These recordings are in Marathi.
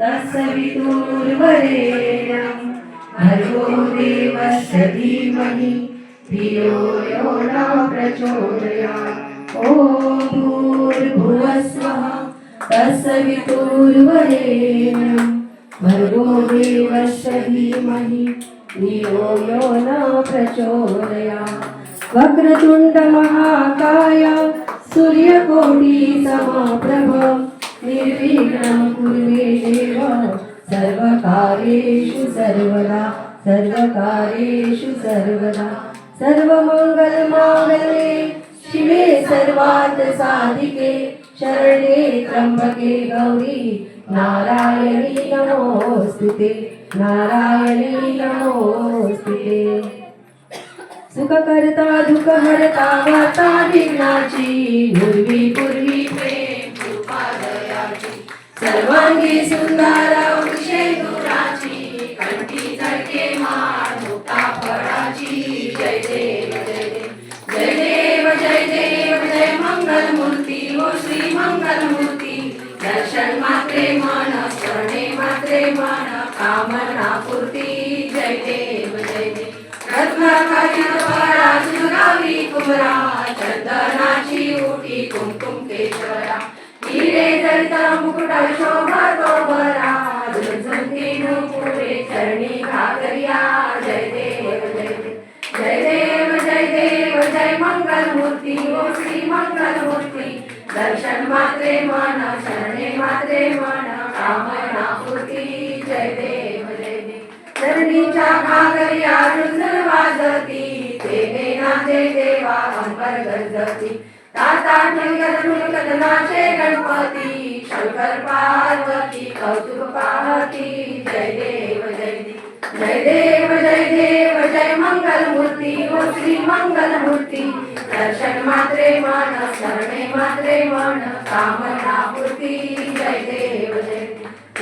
तत्सवितुर्वरेण्यं भर्गो देवस्य धीमहि धियो यो न प्रचोदयात् ॐ भूर्भुवस्वः तत्सवितुर्वरेण्यं भर्गो देवस्य धीमहि धियो यो न प्रचोदयात् वक्रतुण्डमहाकाय सूर्यकोटि समप्रभ निर्विघ्नं कुर्मे देव सर्वकार्येषु सर्वदा सर्वकार्येषु सर्वदा सर्वमङ्गलमाङ्गले शिवे सर्वार्थ साधिके शरणे त्र्यम्बके गौरी नारायणी नमोऽस्तुते नारायणी नमोऽस्तुते सुखकर्ता दुःखहर्ता वार्ता विघ्नाची पूर्वी पूर्वी सर्वांगी सुंदर वृक्षे दुराची कंठी झळके माळ मुक्ता फळाची. जय देव जय देव. जय देव जय देव जय मंगल मूर्ती ओ श्री मंगल मूर्ती दर्शन मात्रे मन स्मरणे मात्रे मन कामना पूर्ती जय देव जय देव. रत्नाकारिद्वारा सुरावी कुमरा चंदनाची उटी कुमकुम केशरा. मुकुट शोभा तो बरा चरणी घागरिया जय देव जय जय देव जय देव जय मंगल मूर्ती ओ श्री मंगल मूर्ती दर्शन मात्रे मन शरणे मात्रे मन कामना पूर्ती जय देव जय देव चरणीच्या घागरिया रुंजर वाजती देवे नाचे देवा अंबर गरजती नाचे गणपती शंकर पार्वती कौतुक पाहती जय देव जय जय देव जय देव जय मंगल मूर्ती ओ श्री मंगल मूर्ती दर्शन मात्रे मन शरणे मात्रे मन कामना पूर्ती जय देव जय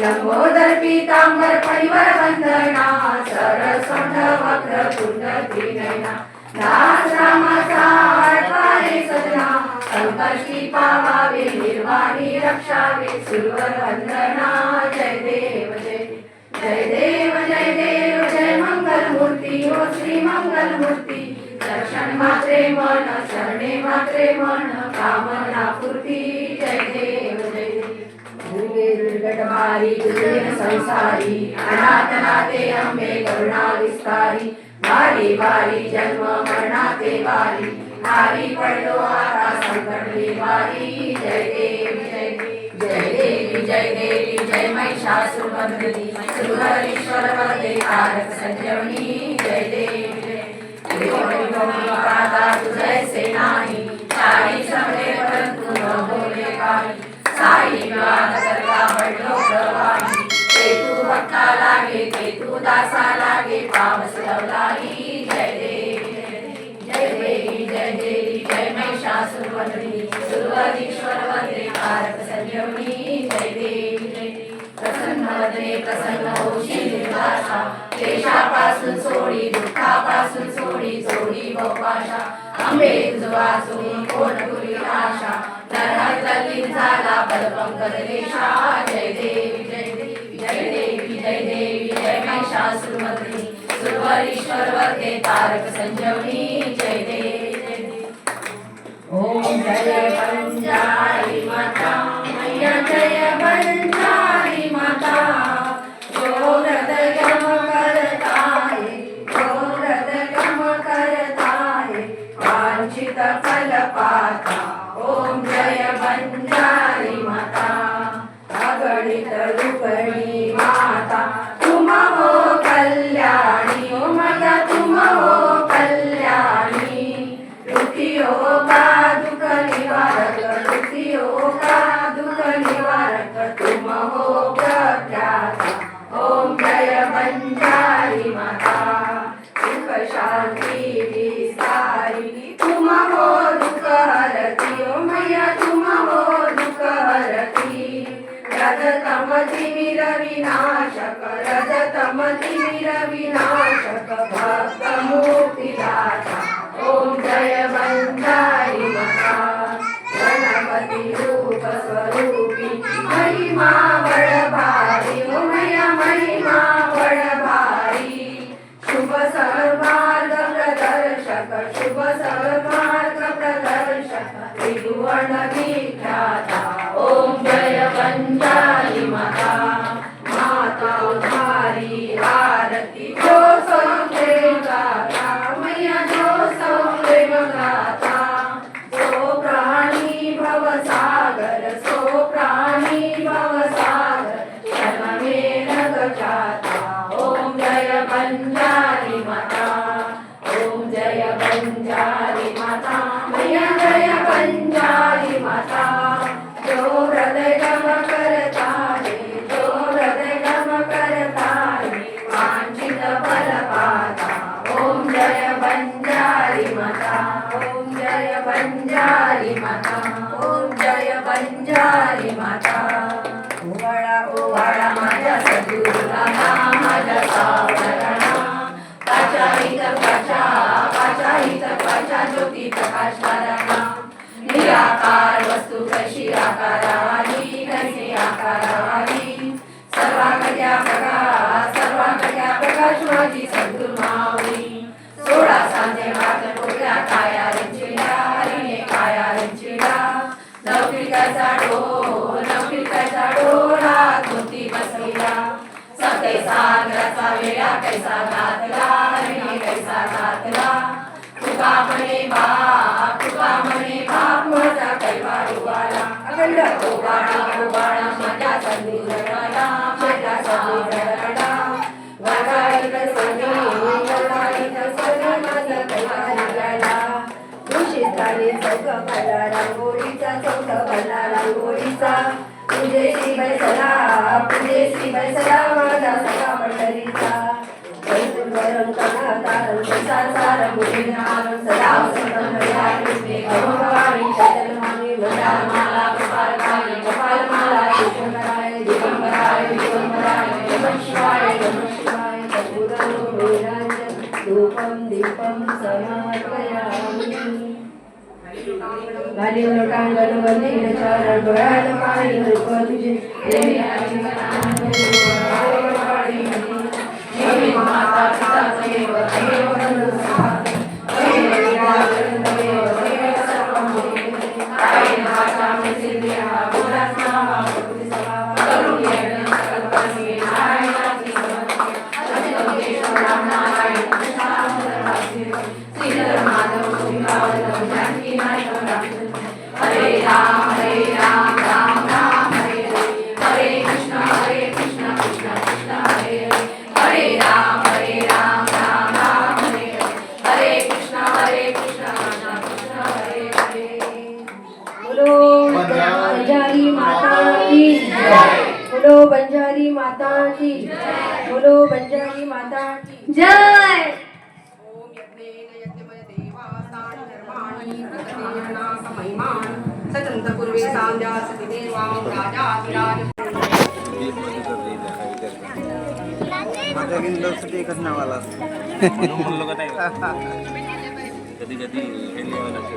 लंबोदर पीतांबर परिवर वंदना सरळ सोंड वक्र कुंड त्रिनयना दास रामा सार पारे सजना संकष्टी पावावे निर्वाणी रक्षावे सुरवर वंदना जय देव जय जय देव जय देव जय मंगल मूर्ती हो श्री मंगल मूर्ती दर्शन मात्रे मन शरणे मात्रे मन कामना पूर्ती जय देव जय। देव दुर्गेन संसारी अनाथ नाथे अंबे करुणा विस्तारी वारी वारी जन्म मरणाते वारी हारी पडलो आता संकटली वारी जय देवी जय देवी जय देवी जय देवी जय महिषासुरमर्दिनी सुरहरीश्वर वरदे तारक संजीवनी जय देवी जय जैसे नाही. साई समरे परंतु न बोले काही. साई विवाद करता पडलो प्रवाही. ते तू भक्ता लागे ते तू दासा पासून सोडी दुःखापासून सोडी सोडी भोपाशा आंबे वाचून कोणपुरी आशा. नरहर झाला पदपंकज रेषा जय देवी जय देवी जय देवी जय देवी जय महिषासुरमर्दिनी सुरवरीश्वर वरदे तारक संजीवनी जय देवी जय देवी. ओम जय पंजाई माता. मैया जय रविनाशक रजतमति रविनाशक बंजारी माता ओम जय बंजारी माता मैया जय बंजारी माता जो हृदय गम करता रे जो हृदय गम करता रे वांछित फल पाता ओम जय बंजारी माता ओम जय बंजारी माता ओम जय बंजारी माता। ओवाळा ओवाळा पाचा ज्योती प्रकाश निराकार वस्तू कशी आकारावाली कशी आकारावाली सर्वांकट्या प्रकाश सर्वांकट्या प्रकाश रांगोळीचा श्री बैसला तुझे श्री बैसला माझा सखा पंढरीचा वैकुंठवरं कणातारं संसार सदा. घालीव लोटांगण वंदीन चरण डोळ्यात पाणी रूप तुझे देवी आजी देवी माता जय! ओम यज्ञेन यज्ञमय देवासानि धर्माणि प्रकटेन समयमान् पूर्वे सति देवां माझ्या एकच नावाला कधी कधी हे लिहावं लागतं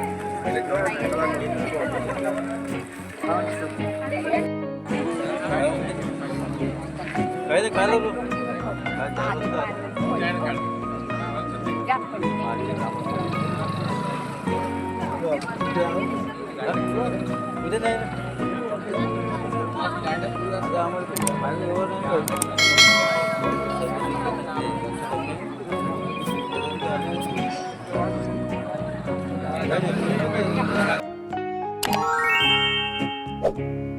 काय ते काय लागलो उद्या नाही ना. उद्या आम्हाला माझं एवढं नाही Bye.